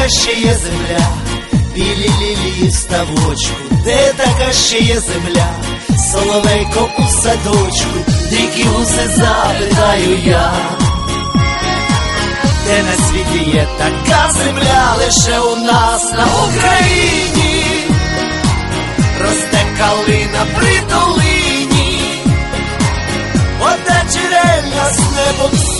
така ще є земля, білі лілії в ставочку, де така ще є земля, соловейко у садочку, дикі гуси запитаю я, де на світі є така земля, лише у нас на Україні, росте калина при долині, вода джерельна з небом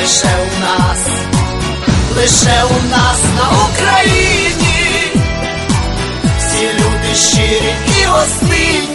лише у нас, лише у нас на Україні, всі люди щирі і гостинні